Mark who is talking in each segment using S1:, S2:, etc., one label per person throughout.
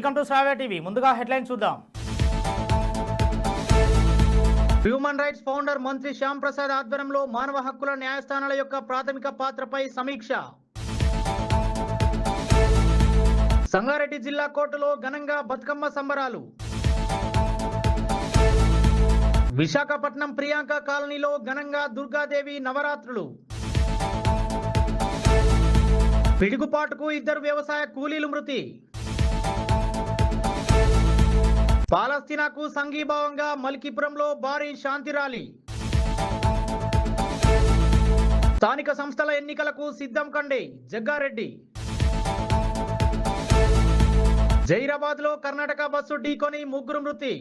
S1: Welcome to Shravya TV. ముందుగా headline చూద్దాం. Human rights founder మంత్రి శ్యామ్ ప్రసాద్ ఆధ్వర్యంలో మానవ హక్కుల న్యాయస్థానాల యొక్క ప్రాథమిక పాత్రపై సమీక్ష. సంగారెడ్డి జిల్లా కోర్టులో ఘనంగా బతుకమ్మ సంబరాలు. విశాఖపట్నం ప్రియాంక కాలనీలో ఘనంగా దుర్గాదేవి నవరాత్రులు. పిడుగుపాటుకు ఇద్దరు వ్యవసాయ కూలీలు మృతి. పాలస్తీనాకు సంఘీభావంగా మల్కీపురంలో భారీ శాంతి ర్యాలీ. స్థానిక సంస్థల ఎన్నికలకు సిద్ధం కండి జగ్గారెడ్డి. జైరాబాద్లో కర్ణాటక బస్సు ఢీకొని ముగ్గురు మృతి.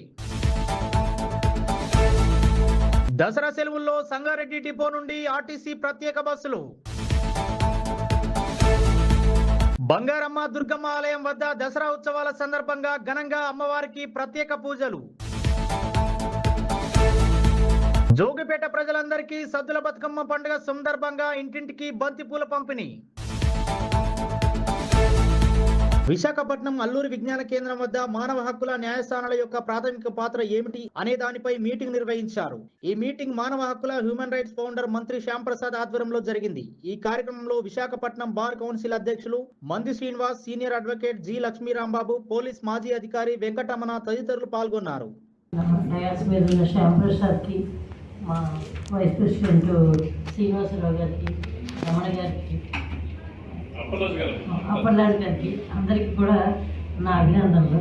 S1: దసరా సెలవుల్లో సంగారెడ్డి డిపో నుండి ఆర్టీసీ ప్రత్యేక బస్సులు. బంగారమ్మ దుర్గమ్మ ఆలయం వద్ద దసరా ఉత్సవాల సందర్భంగా ఘనంగా అమ్మవారికి ప్రత్యేక పూజలు. జోగిపేట ప్రజలందరికీ సద్దుల బతుకమ్మ పండుగ సందర్భంగా ఇంటింటికి బంతిపూల పంపిణీ. విశాఖపట్నం అల్లూరి విజ్ఞాన కేంద్రం వద్ద మానవ హక్కుల న్యాయస్థానాల యొక్క ప్రాథమిక పాత్ర ఏమిటి అనే దానిపై మీటింగ్ నిర్వహించారు. ఈ మీటింగ్ మానవ హక్కుల హ్యూమన్ రైట్స్ ఫౌండర్ మంత్రి శ్యామ్ ప్రసాద్ ఆధ్వర్యంలో జరిగింది. ఈ కార్యక్రమంలో విశాఖపట్నం బార్ కౌన్సిల్ అధ్యక్షులు మంది Srinivas senior advocate G Lakshmirambabu police మాజీ అధికారి వెంకటరమణ తదితరులు పాల్గొన్నారు.
S2: మా వైస్ ప్రెసిడెంట్ శ్రీనివాసరావు గారికి రమణ గారికి అప్పలరాజు గారికి అందరికీ కూడా నా అభినందనలు.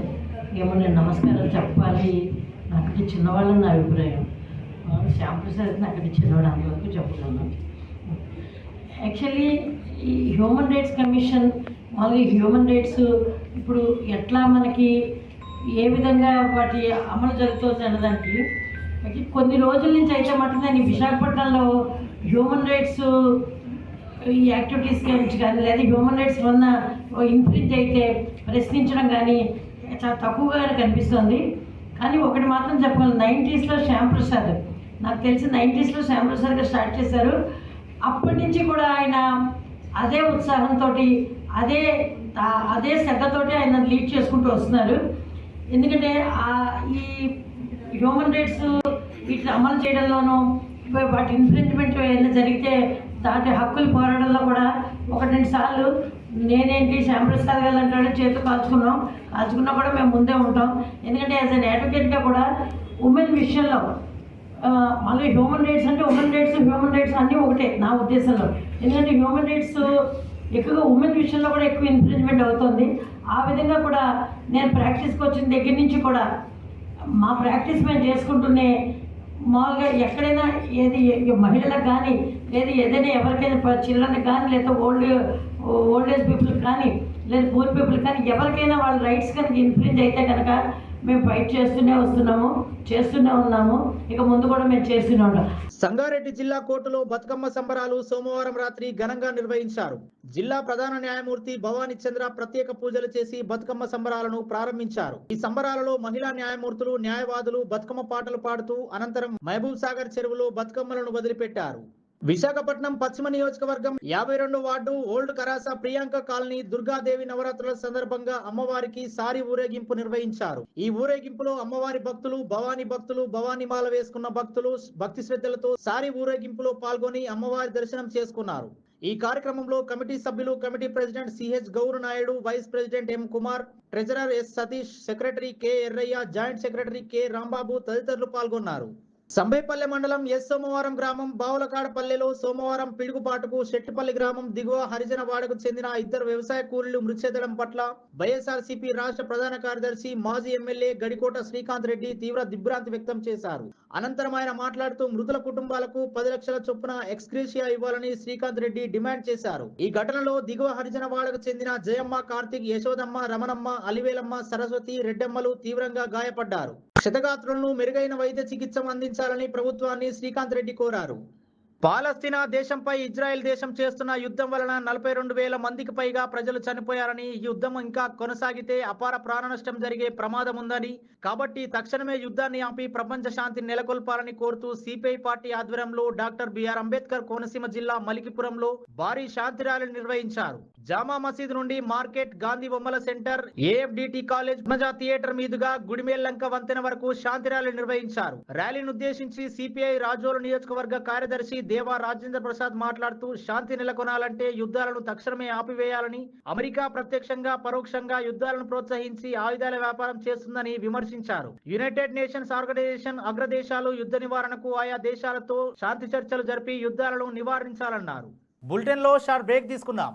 S2: ఏమో నేను నమస్కారం చెప్పాలి? నాకంటే చిన్నవాళ్ళని నా అభిప్రాయం. ఆ, శ్యామ్ నాకంటే చిన్నవాడు అంతవరకు చెప్తున్నాను. యాక్చువల్లీ ఈ హ్యూమన్ రైట్స్ కమిషన్ మామూలుగా హ్యూమన్ రైట్స్ ఇప్పుడు ఎట్లా మనకి ఏ విధంగా వాటి అమలు జరుగుతుంది అన్నదానికి కొన్ని రోజుల నుంచి అయితే మటుకు నేను విశాఖపట్నంలో హ్యూమన్ రైట్స్ ఈ యాక్టివిటీస్ గురించి కానీ లేదా హ్యూమన్ రైట్స్ వల్ల ఇన్ఫ్లిజ్ అయితే ప్రశ్నించడం కానీ చాలా తక్కువగా కనిపిస్తుంది. కానీ ఒకటి మాత్రం చెప్పగలను నైంటీస్లో శ్యామ్ ప్రసాద్ నాకు తెలిసి నైంటీస్లో శ్యామ్ ప్రసాద్ గారు స్టార్ట్ చేశారు. అప్పటి నుంచి కూడా ఆయన అదే ఉత్సాహంతో అదే అదే శ్రద్ధతోటి ఆయన లీడ్ చేసుకుంటూ వస్తున్నారు. ఎందుకంటే ఈ హ్యూమన్ రైట్స్ వీటిని అమలు చేయడంలోనూ వాటి ఇన్ఫ్రింజ్మెంట్ ఏదైనా జరిగితే దాటి హక్కులు పోరాడంలో కూడా ఒకటి రెండు సార్లు నేనేంటి శ్యామప్రసాద్ గారు అంటాడు చేతులు కాల్చుకున్నాం. కాల్చుకున్నా కూడా మేము ముందే ఉంటాం. ఎందుకంటే యాజ్ అన్ అడ్వకేట్గా కూడా ఉమెన్ విషయంలో మళ్ళీ హ్యూమన్ రైట్స్ అంటే ఉమెన్ రైట్స్ హ్యూమన్ రైట్స్ అన్నీ ఒకటే నా ఉద్దేశంలో. ఎందుకంటే హ్యూమన్ రైట్స్ ఎక్కువగా ఉమెన్ విషయంలో కూడా ఎక్కువ ఇన్ఫ్లుయెన్స్మెంట్ అవుతుంది. ఆ విధంగా కూడా నేను ప్రాక్టీస్కి వచ్చిన దగ్గర నుంచి కూడా మా ప్రాక్టీస్ మేము చేసుకుంటూనే మామూలుగా ఎక్కడైనా ఏది మహిళలకు కానీ లేదా ఏదైనా ఎవరికైనా చిల్డ్రన్ కానీ లేదా ఓల్డ్ ఓల్డ్ ఏజ్ పీపుల్ కానీ లేదా పూర్ పీపుల్ కానీ ఎవరికైనా వాళ్ళ రైట్స్ కనుక ఇన్ఫ్లుయెన్స్ అయితే కనుక మేము ఫైట్ చేస్తూనే వస్తున్నాము చేస్తూనే ఉన్నాము. ఇక ముందు కూడా మేము చేస్తూనే ఉంటాం
S1: సంగారెడ్డి జిల్లా కోర్టులో బతుకమ్మ సంబరాలు సోమవారం రాత్రి ఘనంగా నిర్వహించారు. జిల్లా ప్రధాన న్యాయమూర్తి భవానీ చంద్ర ప్రత్యేక పూజలు చేసి బతుకమ్మ సంబరాలను ప్రారంభించారు. ఈ సంబరాలలో మహిళా న్యాయమూర్తులు న్యాయవాదులు బతుకమ్మ పాటలు పాడుతూ అనంతరం మహబూబ్ సాగర్ చెరువులో బతుకమ్మలను వదిలిపెట్టారు. విశాఖపట్నం పశ్చిమ నియోజకవర్గం యాభై రెండు ward old కరాస Priyanka colony Durgadevi నవరాత్రుల సందర్భంగా అమ్మవారికి సారి ఊరేగింపు నిర్వహించారు. ఈ ఊరేగింపులో అమ్మవారి భక్తులు భవానీ భక్తులు భవానీ మాల వేసుకున్న భక్తులు భక్తి శ్రద్ధలతో సారి ఊరేగింపులో పాల్గొని అమ్మవారి దర్శనం చేసుకున్నారు. ఈ కార్యక్రమంలో కమిటీ సభ్యులు committee president CH Gouru Naidu vice president M Kumar treasurer S Satish secretary K Erraiah joint secretary K Rambabu తదితరులు పాల్గొన్నారు. సంబేపల్లె మండలం ఎస్ సోమవారం గ్రామం బావులకాడపల్లెలో సోమవారం పిడుగుపాటుకు శెట్టిపల్లి గ్రామం దిగువ హరిజన వాడకు చెందిన ఇద్దరు వ్యవసాయ కూలీలు మృతి పట్ల వైఎస్ఆర్సీపీ రాష్ట్ర ప్రధాన కార్యదర్శి మాజీ ఎమ్మెల్యే గడికోట శ్రీకాంత్ రెడ్డి తీవ్ర దిగ్భ్రాంతి వ్యక్తం చేశారు. అనంతరం ఆయన మాట్లాడుతూ మృతుల కుటుంబాలకు పది లక్షల చొప్పున ఎక్స్క్రీషియా ఇవ్వాలని శ్రీకాంత్ రెడ్డి డిమాండ్ చేశారు. ఈ ఘటనలో దిగువ హరిజన వాడకు చెందిన జయమ్మ కార్తిక్ యశోదమ్మ రమణమ్మ అలివేలమ్మ సరస్వతి రెడ్డమ్మలు తీవ్రంగా గాయపడ్డారు. క్షతగాత్రులను మెరుగైన వైద్య చికిత్స అందించాలని ప్రభుత్వాన్ని శ్రీకాంత్ రెడ్డి కోరారు. పాలస్తీనా దేశంపై ఇజ్రాయెల్ దేశం చేస్తున్న యుద్ధం వలన నలభై రెండు వేల మందికి పైగా ప్రజలు చనిపోయారని యుద్ధం ఇంకా కొనసాగితే అపార ప్రాణ నష్టం జరిగే ప్రమాదం ఉందని. కాబట్టి తక్షణమే యుద్ధాన్ని ఆపి ప్రపంచ శాంతిని నెలకొల్పాలని కోరుతూ సిపిఐ పార్టీ ఆధ్వర్యంలో డాక్టర్ బిఆర్ అంబేద్కర్ కోనసీమ జిల్లా మలికిపురంలో భారీ శాంతి ర్యాలీ నిర్వహించారు. జామా మసీద్ నుండి మార్కెట్ గాంధీ బొమ్మల centre AFDT college Maja theatre మీదుగా గుడిమేల్లంక వంతెన వరకు శాంతి ర్యాలీ నిర్వహించారు. ర్యాలీని ఉద్దేశించి సిపిఐ రాజోలు నియోజకవర్గ కార్యదర్శి దేవా రాజేంద్ర ప్రసాద్ మాట్లాడుతూ శాంతి నెలకొనాలంటే యుద్ధాలను తక్షణమే ఆపివేయాలని అమెరికా ప్రత్యక్షంగా పరోక్షంగా యుద్ధాలను ప్రోత్సహించి ఆయుధాల వ్యాపారం చేస్తుందని విమర్శించారు. యునైటెడ్ నేషన్స్ ఆర్గనైజేషన్ అగ్రదేశాలు యుద్ధ నివారణకు ఆయా దేశాలతో శాంతి చర్చలు జరిపి యుద్ధాలను నివారించాలన్నారు. బులెటిన్లో షార్ట్ బ్రేక్ తీసుకుందాం.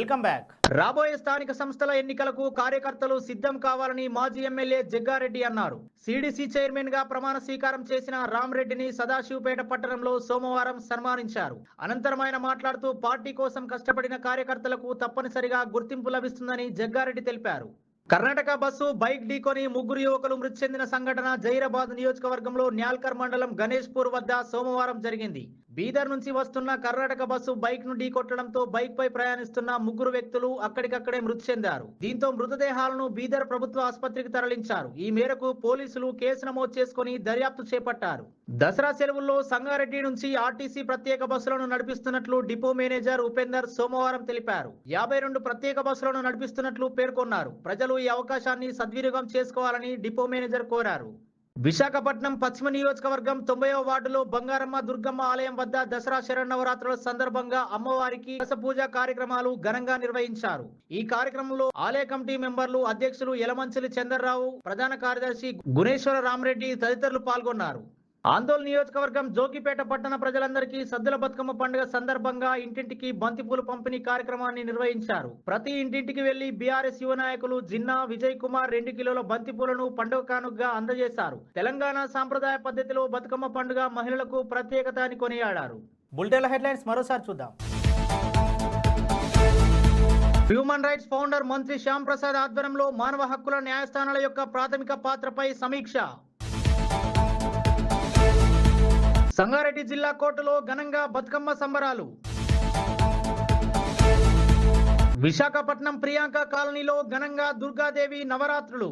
S1: Welcome back. రాబోయే స్థానిక సంస్థల ఎన్నికలకు కార్యకర్తలు సిద్ధం కావాలని మాజీ ఎమ్మెల్యే జగ్గారెడ్డి అన్నారు. సిడిసి చైర్మన్గా ప్రమాణ స్వీకారం చేసిన రామరెడ్డిని సదాశివపేట పట్టణంలో సోమవారం సన్మానించారు. అనంతరం ఆయన మాట్లాడుతూ పార్టీ కోసం కష్టపడిన కార్యకర్తలకు తప్పనిసరిగా గుర్తింపు లభిస్తుందని జగ్గారెడ్డి తెలిపారు. కర్ణాటక బస్సు బైక్ ఢీకొని ముగ్గురు యువకులు మృతి చెందిన సంఘటన జైరాబాద్ నియోజకవర్గంలో న్యాల్కర్ మండలం గణేష్పూర్ వద్ద సోమవారం జరిగింది. బీదర్ నుంచి వస్తున్న కర్ణాటక బస్సు బైక్ను ఢీకొట్టడంతో బైక్ పై ప్రయాణిస్తున్న ముగ్గురు వ్యక్తులు అక్కడికక్కడే మృతి చెందారు. దీంతో మృతదేహాలను బీదర్ ప్రభుత్వ ఆసుపత్రికి తరలించారు. ఈ మేరకు పోలీసులు కేసు నమోదు చేసుకుని దర్యాప్తు చేపట్టారు. దసరా సెలవుల్లో సంగారెడ్డి నుంచి ఆర్టీసీ ప్రత్యేక బస్సులను నడిపిస్తున్నట్లు డిపో మేనేజర్ ఉపేందర్ సోమవారం తెలిపారు. యాభై రెండు ప్రత్యేక బస్సులను నడిపిస్తున్నట్లు పేర్కొన్నారు. ప్రజలు ఈ అవకాశాన్ని సద్వినియోగం చేసుకోవాలని డిపో మేనేజర్ కోరారు. విశాఖపట్నం పశ్చిమ నియోజకవర్గం తొంభైవ వార్డులో బంగారమ్మ దుర్గమ్మ ఆలయం వద్ద దసరా శరణవరాత్రుల సందర్భంగా అమ్మవారికి కలశ పూజ కార్యక్రమాలు ఘనంగా నిర్వహించారు. ఈ కార్యక్రమంలో ఆలయ కమిటీ మెంబర్లు అధ్యక్షులు యలమంచిలి చంద్రరావు ప్రధాన కార్యదర్శి గుణేశ్వర రామరెడ్డి తదితరులు పాల్గొన్నారు. ఆందోళన నియోజకవర్గం జోగిపేట పట్టణ ప్రజలందరికీ సద్దుల బతుకమ్మ పండుగ సందర్భంగా ఇంటింటికి బంతిపూలు పంపిణీ కార్యక్రమాన్ని నిర్వహించారు. ప్రతి ఇంటింటికి వెళ్ళి బీఆర్ఎస్ యువ నాయకులు జిన్నా విజయ్ కుమార్ రెండు కిలోల బంతిపూలను పండుగ కానుకగా అందజేశారు. తెలంగాణ సాంప్రదాయ పద్ధతిలో బతుకమ్మ పండుగ మహిళలకు ప్రత్యేకత అని కొనియాడారు. బులెటిన్ హెడ్లైన్స్ మరోసారి చూద్దాం. హ్యూమన్ రైట్స్ ఫౌండర్ మంత్రి శ్యామ్ ప్రసాద్ ఆధ్వర్యంలో మానవ హక్కుల న్యాయస్థానాల యొక్క ప్రాథమిక పాత్రపై సమీక్ష. సంగారెడ్డి జిల్లా కోటలో ఘనంగా బతుకమ్మ సంబరాలు. విశాఖపట్నం ప్రియాంక కాలనీలో ఘనంగా దుర్గాదేవి నవరాత్రులు.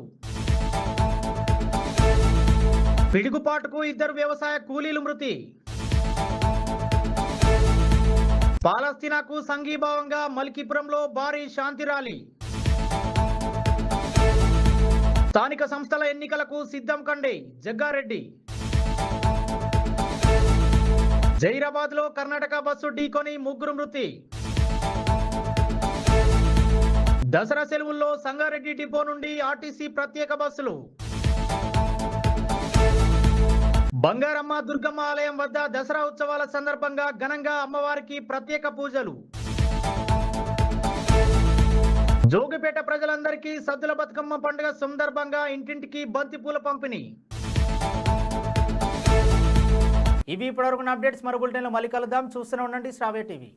S1: పిడుగుపాటుకు ఇద్దరు వ్యవసాయ కూలీలు మృతి. పాలస్తీనాకు సంఘీభావంగా మల్కీపురంలో భారీ శాంతి ర్యాలీ. స్థానిక సంస్థల ఎన్నికలకు సిద్ధం కండి జగ్గారెడ్డి. జైరాబాద్లో కర్ణాటక బస్సు ఢీకొని ముగ్గురు మృతి. దసరా సెలవుల్లో సంగారెడ్డి డిపో నుండి ఆర్టీసీ ప్రత్యేక బస్సులు. బంగారమ్మ దుర్గమ్మ ఆలయం వద్ద దసరా ఉత్సవాల సందర్భంగా ఘనంగా అమ్మవారికి ప్రత్యేక పూజలు. జోగిపేట ప్రజలందరికీ సద్దుల బతుకమ్మ పండుగ సందర్భంగా ఇంటింటికి బంతిపూల పంపిణీ. ఇవి ఇప్పటివరకు అప్డేట్స్ మరో బులెటిన్లో మళ్ళీ కలుద్దాం. చూస్తూనే ఉండండి శ్రావ్య టీవీ.